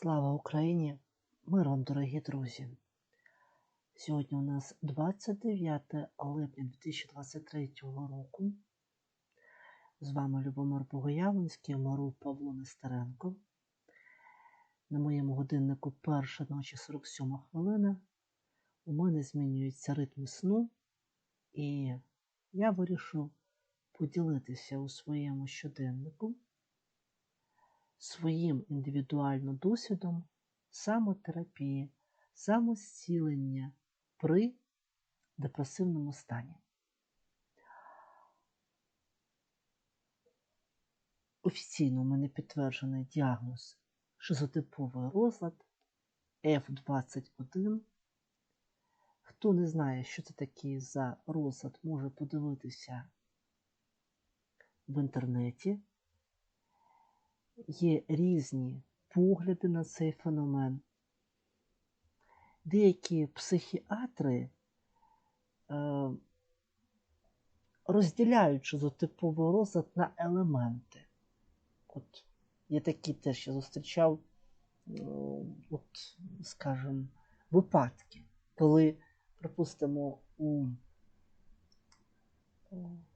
Слава Україні! Мир вам, дорогі друзі! Сьогодні у нас 29 липня 2023 року. З вами Любомир Богоявленський, Мару Павло Нестеренко. На моєму годиннику перша ночі 47 хвилина. У мене змінюється ритм сну, і я вирішив поділитися у своєму щоденнику своїм індивідуальним досвідом самотерапії, самозцілення при депресивному стані. Офіційно у мене підтверджений діагноз шизотиповий розлад F21. Хто не знає, що це такий за розлад, може подивитися в інтернеті. Є різні погляди на цей феномен. Деякі психіатри е, розділяють шизотиповий розлад на елементи. От є такі теж я зустрічав, от, скажімо, випадки, коли, припустимо, у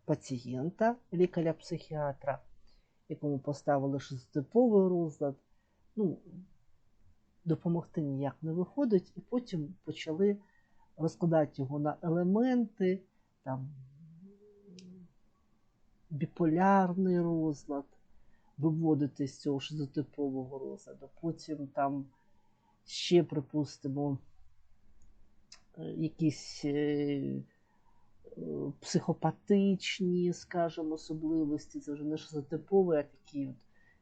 пацієнта, лікаря-психіатра, якому поставили шеститиповий розлад, ну, допомогти ніяк не виходить, і потім почали розкладати його на елементи, там, біполярний розлад, виводити з цього шизотипового розладу. Потім там ще, припустимо, якісь психопатичні, скажімо, особливості, це вже не шизотиповий, а такі, от,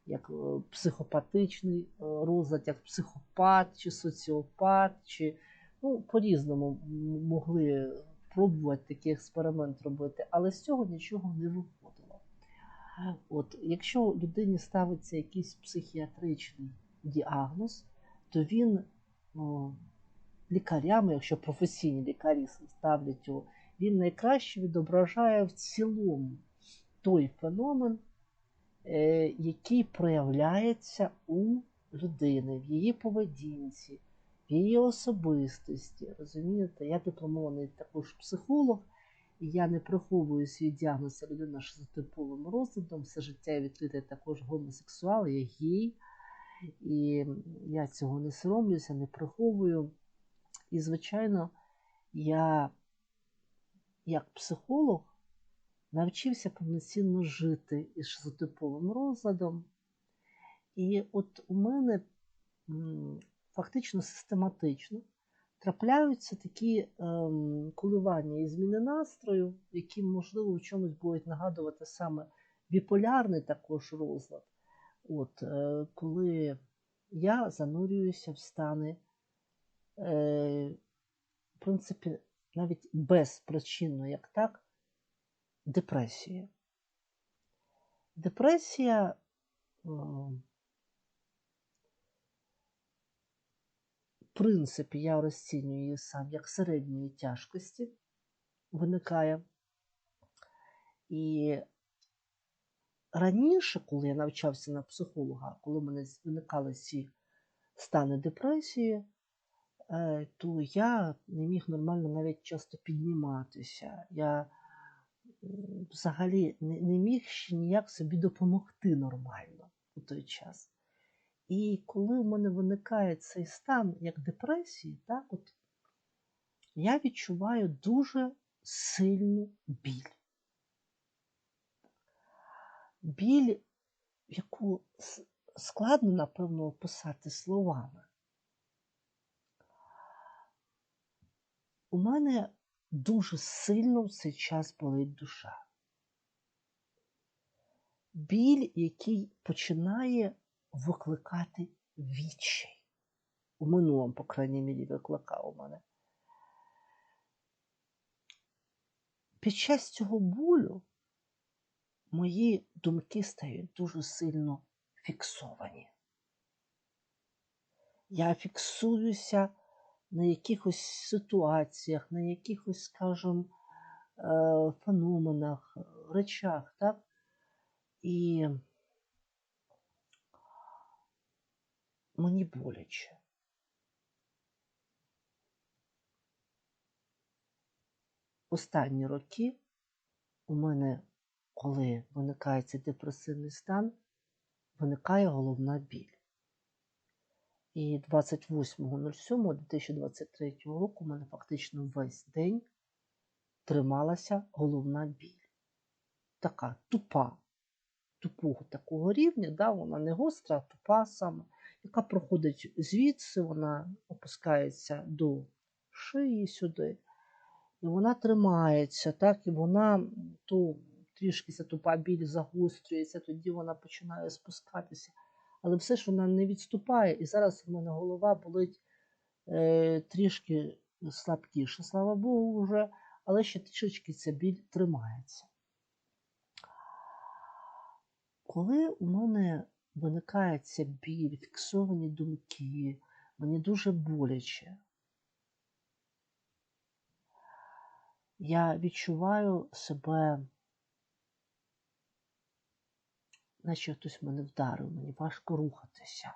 як психопатичний розлад, як психопат чи соціопат, чи ну, по-різному могли пробувати такий експеримент робити, але з цього нічого не виходило. От, Якщо людині ставиться якийсь психіатричний діагноз, то він о, лікарями, якщо професійні лікарі ставлять його, він найкраще відображає в цілому той феномен, який проявляється у людини, в її поведінці, в її особистості. Розумієте, я дипломований також психолог, і я не приховую свій діагноз людина шизотиповим розладом, все життя відкрите також гомосексуал, я гей, і я цього не соромлюся, не приховую. І, звичайно, я як психолог навчився повноцінно жити із шизотиповим розладом. І от у мене фактично систематично трапляються такі ем, коливання і зміни настрою, які, можливо, в чомусь будуть нагадувати саме біполярний також розлад. От, е, Коли я занурююся в стани, е, в принципі, навіть безпричинно, як так, депресія. Депресія в принципі, я розцінюю її сам як середньої тяжкості виникає. І раніше, коли я навчався на психолога, коли в мене виникали ці стани депресії, то я не міг нормально навіть часто підніматися. Я взагалі не міг ще ніяк собі допомогти нормально у той час. І коли в мене виникає цей стан як депресії, так, от, я відчуваю дуже сильну біль. Біль, яку складно, напевно, описати словами. У мене дуже сильно в цей час болить душа. Біль, який починає викликати відчай. У минулому, по крайній мірі, викликав у мене. Під час цього болю мої думки стають дуже сильно фіксовані. Я фіксуюся на якихось ситуаціях, на якихось, скажімо, е, феноменах, речах, так? І мені боляче. Останні роки у мене, коли виникає цей депресивний стан, виникає головна біль. І 28.07.2023 року у мене фактично весь день трималася головна біль. Така тупа, тупого такого рівня, да, вона не гостра, а тупа саме, яка проходить звідси, вона опускається до шиї сюди. І вона тримається, так, і вона то трішки ця тупа біль загострюється, тоді вона починає спускатися. Але все ж вона не відступає. І зараз в мене голова болить е, трішки слабкіше, слава Богу, вже, але ще трішечки ця біль тримається. Коли у мене виникає ця біль, фіксовані думки, мені дуже боляче. Я відчуваю себе, наче хтось мене вдарив, мені важко рухатися.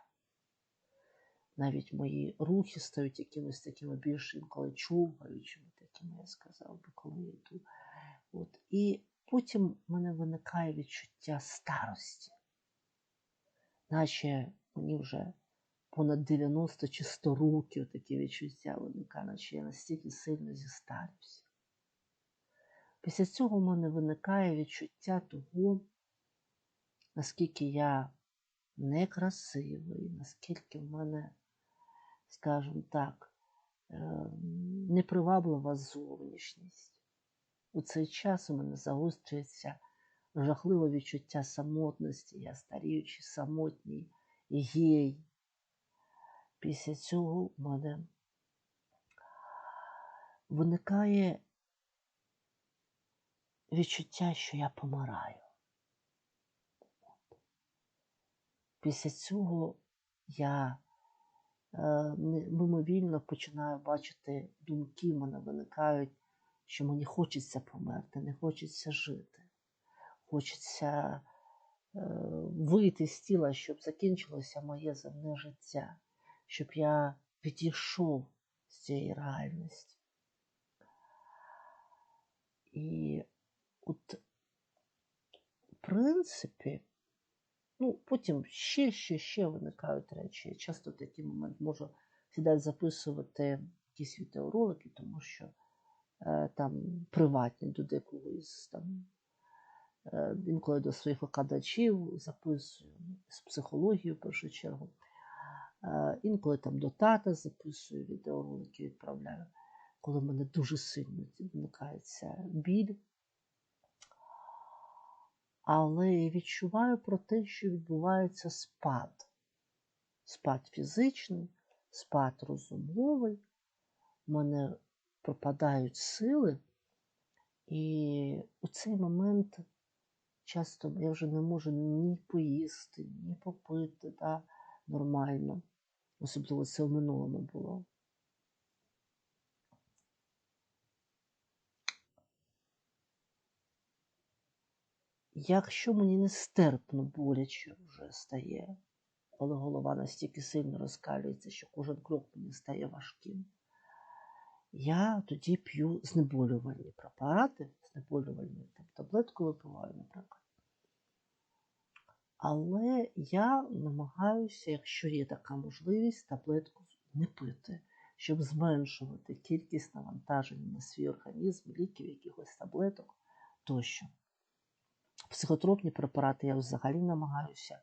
Навіть мої рухи стають якимись такими більш інколи човгаючими, такими, я сказав би, коли я йду. От. І потім в мене виникає відчуття старості, наче мені вже понад 90 чи 100 років таке відчуття виникає, наче я настільки сильно зістарюся. Після цього в мене виникає відчуття того, наскільки я некрасивий, наскільки в мене, скажімо так, неприваблива зовнішність. У цей час у мене загострюється жахливе відчуття самотності, я старіючий, самотній гей. Після цього в мене виникає відчуття, що я помираю. Після цього я е, мимовільно починаю бачити думки, в мене виникають, що мені хочеться померти, не хочеться жити. Хочеться е, вийти з тіла, щоб закінчилося моє земне життя, щоб я відійшов з цієї реальності. І от, в принципі, ну, потім ще, ще, ще виникають речі. Я часто в такий момент можу сідати записувати якісь відеоролики, тому що е, там приватні до декого із там. Е, інколи до своїх викладачів записую з психології в першу чергу. Е, інколи там до тата записую відеоролики, відправляю, коли в мене дуже сильно виникається біль але відчуваю про те, що відбувається спад. Спад фізичний, спад розумовий, в мене пропадають сили, і у цей момент часто я вже не можу ні поїсти, ні попити да, нормально. Особливо це в минулому було. Якщо мені нестерпно боляче вже стає, коли голова настільки сильно розкалюється, що кожен крок мені стає важким, я тоді п'ю знеболювальні препарати, знеболювальні там, таблетку випиваю, наприклад. Але я намагаюся, якщо є така можливість, таблетку не пити, щоб зменшувати кількість навантаження на свій організм, ліків, якихось таблеток тощо. Психотропні препарати я взагалі намагаюся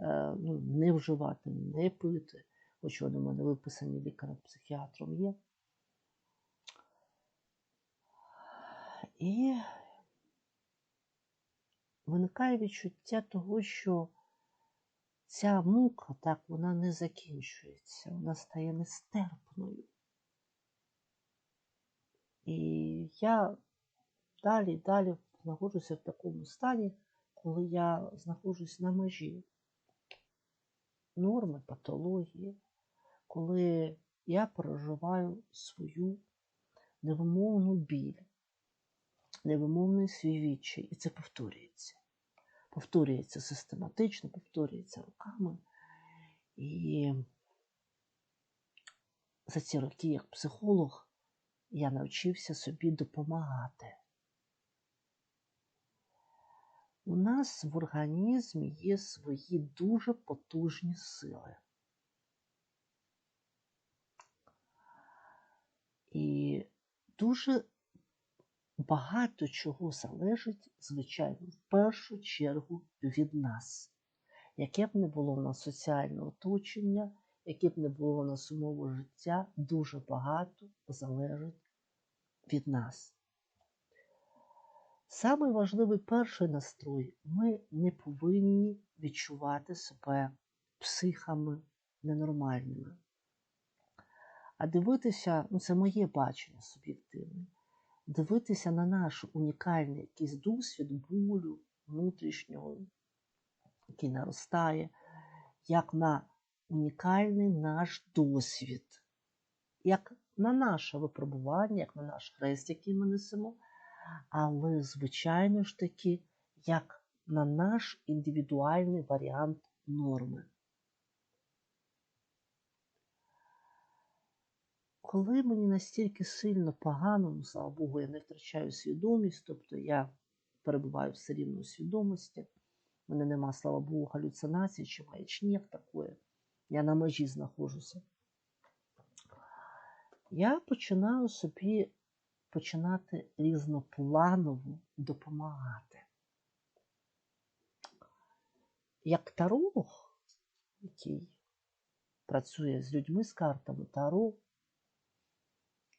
е, ну, не вживати, не пити, хоч вони в мене виписані лікарем-психіатром є. І виникає відчуття того, що ця мука так, вона не закінчується, вона стає нестерпною. І я далі, далі знаходжуся в такому стані, коли я знаходжусь на межі норми, патології, коли я переживаю свою невимовну біль, невимовний свій відчай, і це повторюється. Повторюється систематично, повторюється руками. І за ці роки, як психолог, я навчився собі допомагати. У нас в організмі є свої дуже потужні сили. І дуже багато чого залежить, звичайно, в першу чергу від нас. Яке б не було в нас соціальне оточення, яке б не було в нас умови життя, дуже багато залежить від нас. Самий важливий перший настрой. Ми не повинні відчувати себе психами ненормальними. А дивитися, ну це моє бачення суб'єктивне, дивитися на наш унікальний якийсь досвід болю внутрішнього, який наростає, як на унікальний наш досвід, як на наше випробування, як на наш хрест, який ми несемо, але, звичайно ж таки, як на наш індивідуальний варіант норми. Коли мені настільки сильно погано, ну, слава Богу, я не втрачаю свідомість, тобто я перебуваю все рівно у свідомості, в мене нема, слава Богу, галюцинацій чи маячні, такої, я на межі знаходжуся. Я починаю собі починати різнопланово допомагати. Як таролог, який працює з людьми з картами Таро,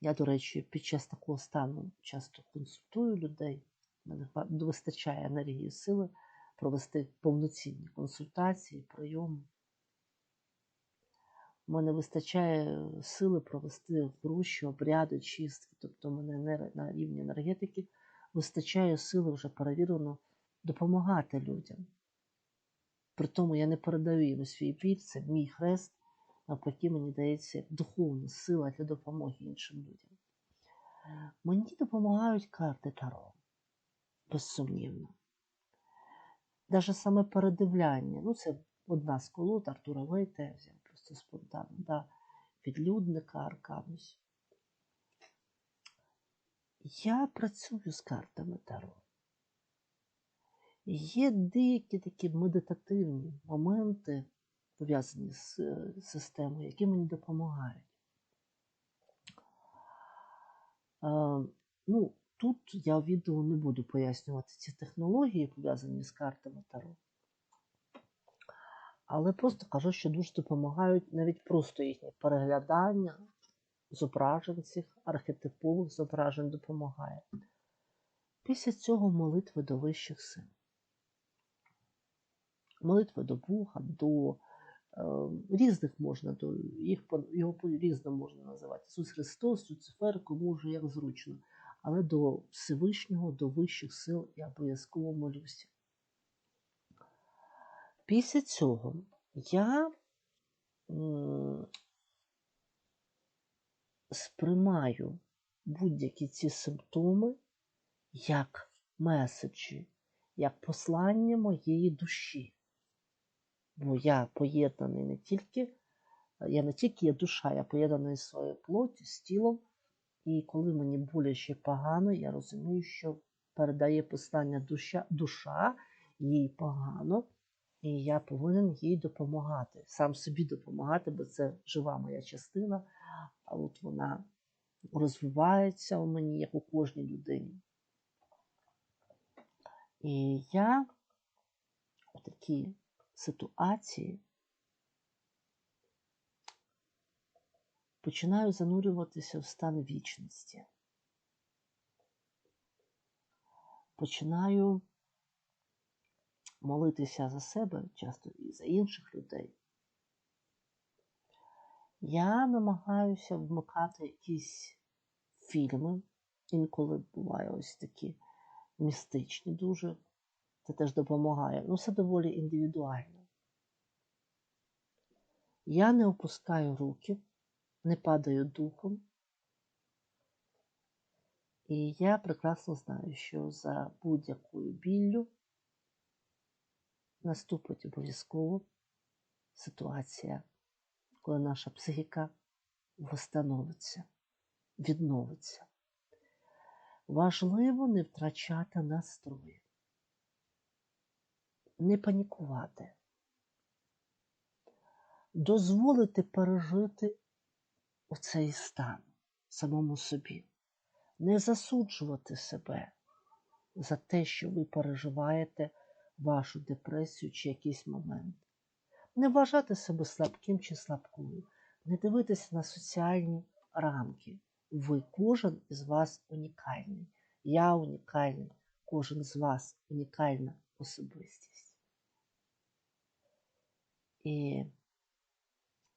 я, до речі, під час такого стану часто консультую людей. Мене вистачає енергії сили провести повноцінні консультації, прийоми. Мене вистачає сили провести гроші, обряди, чистки. Тобто, мене на рівні енергетики вистачає сили вже перевірено допомагати людям. При тому я не передаю їм свій біль, це мій хрест, навпаки, мені дається духовна сила для допомоги іншим людям. Мені допомагають карти Таро, безсумнівно. Навіть саме передивляння, ну це одна з колод Артура Вейта, просто спонтанно, да, відлюдника Арканус. Я працюю з картами Таро. Є деякі такі медитативні моменти, пов'язані з системою, які мені допомагають. Ну, Тут я в відео не буду пояснювати ці технології, пов'язані з картами Таро. Але просто кажу, що дуже допомагають навіть просто їхнє переглядання зображень цих архетипових зображень допомагає. Після цього молитви до вищих сил. Молитви до Бога, до е, різних можна, до, їх його по різному можна називати. Ісус Христос, Люцифер, кому вже як зручно. Але до Всевишнього, до вищих сил я обов'язково молюся. Після цього я сприймаю будь-які ці симптоми як меседжі, як послання моєї душі. Бо я поєднаний не тільки, я не тільки є душа, я поєднаний своєю плоттю, з тілом. І коли мені боляче погано, я розумію, що передає послання душа, душа їй погано, і я повинен їй допомагати, сам собі допомагати, бо це жива моя частина, а от вона розвивається у мені, як у кожній людині. І я у такій ситуації починаю занурюватися в стан вічності. Починаю молитися за себе, часто і за інших людей. Я намагаюся вмикати якісь фільми, інколи буває ось такі містичні дуже. Це теж допомагає. Ну, все доволі індивідуально. Я не опускаю руки, не падаю духом. І я прекрасно знаю, що за будь-якою біллю наступить обов'язково ситуація, коли наша психіка восстановиться, відновиться. Важливо не втрачати настрої, не панікувати, дозволити пережити оцей стан самому собі, не засуджувати себе за те, що ви переживаєте вашу депресію чи якийсь момент. Не вважати себе слабким чи слабкою, не дивитися на соціальні рамки. Ви, кожен із вас унікальний. Я унікальний, кожен з вас унікальна особистість. І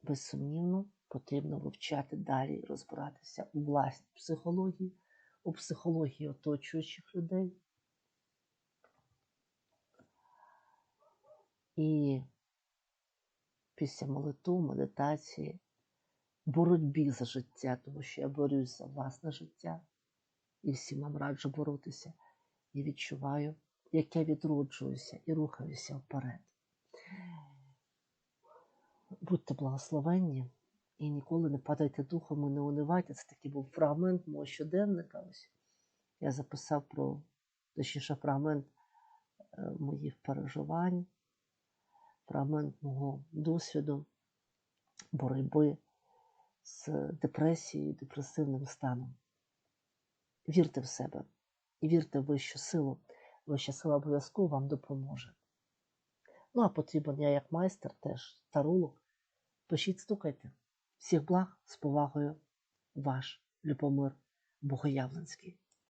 безсумнівно потрібно вивчати далі розбиратися у власній психології, у психології оточуючих людей. І після молитв, медитації, боротьбі за життя, тому що я борюсь за власне життя і всім вам раджу боротися. І відчуваю, як я відроджуюся і рухаюся вперед. Будьте благословенні і ніколи не падайте духом і не унивайте. Це такий був фрагмент мого щоденника. Ось я записав про, точніше, фрагмент е, моїх переживань, фрагмент мого досвіду, боротьби з депресією, депресивним станом. Вірте в себе і вірте в вищу силу. Вища сила обов'язково вам допоможе. Ну, а потрібен я як майстер теж таролог. Пишіть, стукайте. Всіх благ з повагою, ваш Любомир Богоявленський.